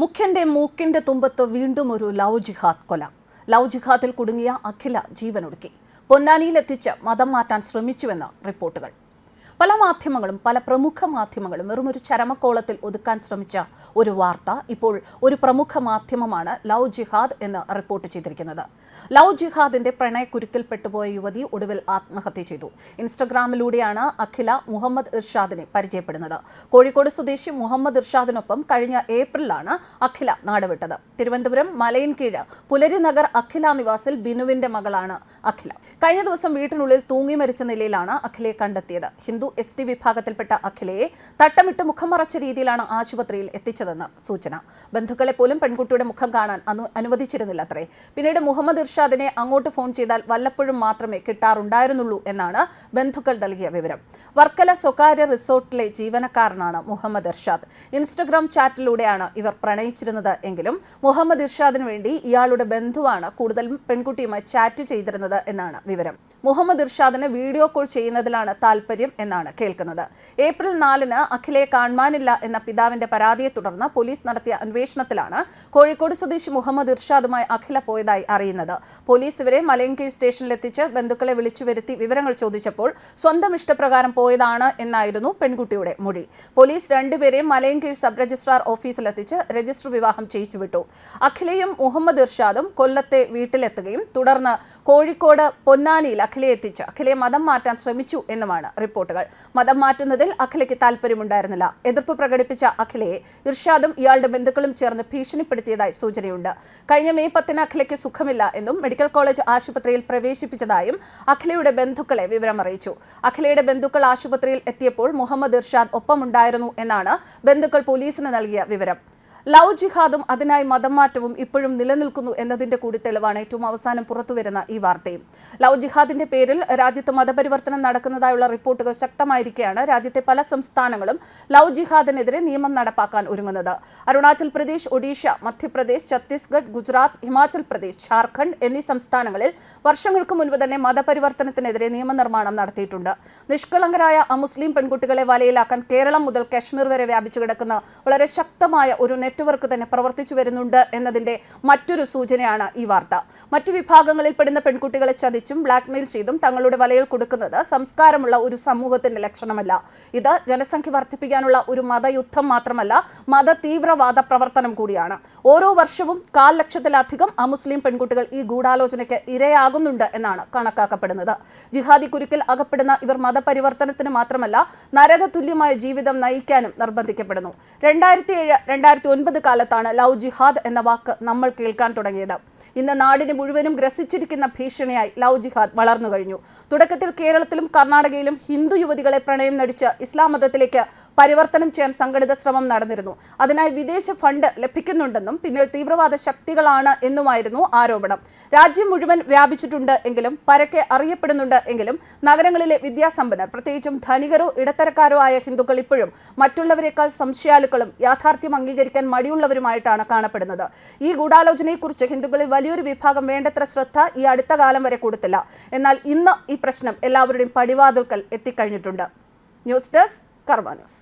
മുഖ്യന്റെ മൂക്കിന്റെ തുമ്പത്ത് വീണ്ടും ഒരു ലവ് ജിഹാദ് കൊല ലവ് ജിഹാദിൽ കുടുങ്ങിയ അഖില ജീവനൊടുക്കി. പൊന്നാനിയിലെത്തിച്ച് മതം മാറ്റാൻ ശ്രമിച്ചുവെന്ന് റിപ്പോർട്ടുകൾ. പല മാധ്യമങ്ങളും പല പ്രമുഖ മാധ്യമങ്ങളും വെറും ഒരു ചരമക്കോളത്തിൽ ഒതുക്കാൻ ശ്രമിച്ച ഒരു വാർത്ത ഇപ്പോൾ ഒരു പ്രമുഖ മാധ്യമമാണ് ലവ് ജിഹാദ് എന്ന് റിപ്പോർട്ട് ചെയ്തിരിക്കുന്നത്. ലവ് ജിഹാദിന്റെ പ്രണയക്കുരുക്കിൽ പെട്ടുപോയ യുവതി ഒടുവിൽ ആത്മഹത്യ ചെയ്തു. ഇൻസ്റ്റഗ്രാമിലൂടെയാണ് അഖില മുഹമ്മദ് ഇർഷാദിനെ പരിചയപ്പെടുന്നത്. കോഴിക്കോട് സ്വദേശി മുഹമ്മദ് ഇർഷാദിനൊപ്പം കഴിഞ്ഞ ഏപ്രിലാണ് അഖില നാടുവിട്ടത്. തിരുവനന്തപുരം മലയൻകീഴ് പുലരി നഗർ അഖില നിവാസിൽ ബിനുവിന്റെ മകളാണ് അഖില. കഴിഞ്ഞ ദിവസം വീട്ടിനുള്ളിൽ തൂങ്ങി മരിച്ച നിലയിലാണ് അഖിലയെ കണ്ടെത്തിയത്. ഹിന്ദു എസ് ടി വിഭാഗത്തിൽപ്പെട്ട അഖിലയെ തട്ടമിട്ട് മുഖം മറച്ച രീതിയിലാണ് ആശുപത്രിയിൽ എത്തിച്ചതെന്ന് സൂചന. ബന്ധുക്കളെ പോലും പെൺകുട്ടിയുടെ മുഖം കാണാൻ അനു അനുവദിച്ചിരുന്നില്ല അത്രേ പിന്നീട് മുഹമ്മദ് ഇർഷാദിനെ അങ്ങോട്ട് ഫോൺ ചെയ്താൽ വല്ലപ്പോഴും മാത്രമേ കിട്ടാറുണ്ടായിരുന്നുള്ളൂ എന്നാണ് ബന്ധുക്കൾ നൽകിയ വിവരം. വർക്കല സ്വകാര്യ റിസോർട്ടിലെ ജീവനക്കാരനാണ് മുഹമ്മദ് ഇർഷാദ്. ഇൻസ്റ്റഗ്രാം ചാറ്റിലൂടെയാണ് ഇവർ പ്രണയിച്ചിരുന്നത് എങ്കിലും മുഹമ്മദ് ഇർഷാദിന് വേണ്ടി ഇയാളുടെ ബന്ധുവാണ് കൂടുതലും പെൺകുട്ടിയുമായി ചാറ്റ് ചെയ്തിരുന്നത് എന്നാണ് വിവരം. മുഹമ്മദ് ഇർഷാദിന് വീഡിയോ കോൾ ചെയ്യുന്നതിലാണ് താല്പര്യം എന്നാണ് കേൾക്കുന്നത്. ഏപ്രിൽ നാലിന് അഖിലയെ കാണുവാനില്ല എന്ന പിതാവിന്റെ പരാതിയെ തുടർന്ന് പോലീസ് നടത്തിയ അന്വേഷണത്തിലാണ് കോഴിക്കോട് സ്വദേശി മുഹമ്മദ് ഇർഷാദുമായി അഖില പോയതായി അറിയുന്നത്. പോലീസ് ഇവരെ മലയൻകീഴ് സ്റ്റേഷനിലെത്തിച്ച് ബന്ധുക്കളെ വിളിച്ചു വരുത്തി വിവരങ്ങൾ ചോദിച്ചപ്പോൾ സ്വന്തം ഇഷ്ടപ്രകാരം പോയതാണ് എന്നായിരുന്നു പെൺകുട്ടിയുടെ മൊഴി. പോലീസ് രണ്ടുപേരെയും മലയൻകീഴ് സബ് രജിസ്ട്രാർ ഓഫീസിലെത്തിച്ച് രജിസ്റ്റർ വിവാഹം ചെയ്യിച്ചുവിട്ടു. അഖിലയും മുഹമ്മദ് ഇർഷാദും കൊല്ലത്തെ വീട്ടിലെത്തുകയും തുടർന്ന് കോഴിക്കോട് പൊന്നാനിയിൽ അഖിലയെ എത്തിച്ച് അഖിലയെ മതം മാറ്റാൻ ശ്രമിച്ചു എന്നുമാണ് റിപ്പോർട്ടുകൾ. മതം മാറ്റുന്നതിൽ അഖിലയ്ക്ക് താല്പര്യമുണ്ടായിരുന്നില്ല. എതിർപ്പ് പ്രകടിപ്പിച്ച അഖിലയെ ഇർഷാദും ഇയാളുടെ ബന്ധുക്കളും ചേർന്ന് ഭീഷണിപ്പെടുത്തിയതായി സൂചനയുണ്ട്. കഴിഞ്ഞ മെയ് പത്തിന് അഖിലയ്ക്ക് സുഖമില്ല എന്നും മെഡിക്കൽ കോളേജ് ആശുപത്രിയിൽ പ്രവേശിപ്പിച്ചതായും അഖിലയുടെ ബന്ധുക്കളെ വിവരമറിയിച്ചു. അഖിലയുടെ ബന്ധുക്കൾ ആശുപത്രിയിൽ എത്തിയപ്പോൾ മുഹമ്മദ് ഇർഷാദ് ഒപ്പമുണ്ടായിരുന്നു എന്നാണ് ബന്ധുക്കൾ പോലീസിന് നൽകിയ വിവരം. ലവ് ജിഹാദും അതിനായി മതം മാറ്റവും ഇപ്പോഴും നിലനിൽക്കുന്നു എന്നതിന്റെ കൂടി തെളിവാണ് ഏറ്റവും അവസാനം പുറത്തുവരുന്ന ഈ വാർത്തയും. ലവ് ജിഹാദിന്റെ പേരിൽ രാജ്യത്ത് മതപരിവർത്തനം നടക്കുന്നതായുള്ള റിപ്പോർട്ടുകൾ ശക്തമായിരിക്കെയാണ് രാജ്യത്തെ പല സംസ്ഥാനങ്ങളും ലവ് ജിഹാദിനെതിരെ നിയമം നടപ്പാക്കാൻ ഒരുങ്ങുന്നത്. അരുണാചൽ പ്രദേശ് ഒഡീഷ മധ്യപ്രദേശ് ഛത്തീസ്ഗഡ് ഗുജറാത്ത് ഹിമാചൽ പ്രദേശ് ജാർഖണ്ഡ് എന്നീ സംസ്ഥാനങ്ങളിൽ വർഷങ്ങൾക്ക് മുൻപ് തന്നെ മതപരിവർത്തനത്തിനെതിരെ നിയമനിർമ്മാണം നടത്തിയിട്ടുണ്ട്. നിഷ്കളങ്കരായ അമുസ്ലിം പെൺകുട്ടികളെ വലയിലാക്കാൻ കേരളം മുതൽ കശ്മീർ വരെ വ്യാപിച്ചു കിടക്കുന്ന വളരെ ശക്തമായ ഒരു നെറ്റ്വർക്ക് തന്നെ പ്രവർത്തിച്ചു വരുന്നുണ്ട് എന്നതിന്റെ മറ്റൊരു സൂചനയാണ് ഈ വാർത്ത. മറ്റു വിഭാഗങ്ങളിൽ പെടുന്ന പെൺകുട്ടികളെ ചതിച്ചും ബ്ലാക്ക്മെയിൽ ചെയ്തും തങ്ങളുടെ വലയിൽ കൊടുക്കുന്നത് സംസ്കാരമുള്ള ഒരു സമൂഹത്തിന്റെ ലക്ഷണമല്ല. ഇത് ജനസംഖ്യ വർദ്ധിപ്പിക്കാനുള്ള ഒരു മതയുദ്ധം മാത്രമല്ല മത തീവ്രവാദ പ്രവർത്തനം കൂടിയാണ്. ഓരോ വർഷവും കാൽ ലക്ഷത്തിലധികം അമുസ്ലിം പെൺകുട്ടികൾ ഈ ഗൂഢാലോചനയ്ക്ക് ഇരയാകുന്നുണ്ട് എന്നാണ് കണക്കാക്കപ്പെടുന്നത്. ജിഹാദി കുരുക്കിൽ അകപ്പെടുന്ന ഇവർ മതപരിവർത്തനത്തിന് മാത്രമല്ല നരകതുല്യമായ ജീവിതം നയിക്കാനും നിർബന്ധിക്കപ്പെടുന്നു. രണ്ടായിരത്തി ഏഴ് രണ്ടായിരത്തി ഒൻപത് കാലത്താണ് ലവ് ജിഹാദ് എന്ന വാക്ക് നമ്മൾ കേൾക്കാൻ തുടങ്ങിയത്. ഇന്ന് നാടിന് മുഴുവനും ഗ്രസിച്ചിരിക്കുന്ന ഭീഷണിയായി ലവ് ജിഹാദ് വളർന്നു കഴിഞ്ഞു. തുടക്കത്തിൽ കേരളത്തിലും കർണാടകയിലും ഹിന്ദു യുവതികളെ പ്രണയം നടിച്ച് ഇസ്ലാം മതത്തിലേക്ക് പരിവർത്തനം ചെയ്യാൻ സംഘടിത ശ്രമം നടന്നിരുന്നു. അതിനായി വിദേശ ഫണ്ട് ലഭിക്കുന്നുണ്ടെന്നും പിന്നിൽ തീവ്രവാദ ശക്തികളാണ് എന്നുമായിരുന്നു ആരോപണം. രാജ്യം മുഴുവൻ വ്യാപിച്ചിട്ടുണ്ട് എങ്കിലും പരക്കെ അറിയപ്പെടുന്നുണ്ട് എങ്കിലും നഗരങ്ങളിലെ വിദ്യാസമ്പന്നർ പ്രത്യേകിച്ചും ധനികരോ ഇടത്തരക്കാരോ ആയ ഹിന്ദുക്കൾ ഇപ്പോഴും മറ്റുള്ളവരെക്കാൾ സംശയാലുക്കളും യാഥാർത്ഥ്യം അംഗീകരിക്കാൻ മടിയുള്ളവരുമായിട്ടാണ് കാണപ്പെടുന്നത്. ഈ ഗൂഢാലോചനയെക്കുറിച്ച് ഹിന്ദുക്കളിൽ വലിയൊരു വിഭാഗം വേണ്ടത്ര ശ്രദ്ധ ഈ അടുത്ത കാലം വരെ കൊടുത്തില്ല. എന്നാൽ ഇന്ന് ഈ പ്രശ്നം എല്ലാവരുടെയും പടിവാതിൽക്കൽ എത്തിക്കഴിഞ്ഞിട്ടുണ്ട്. News desk news.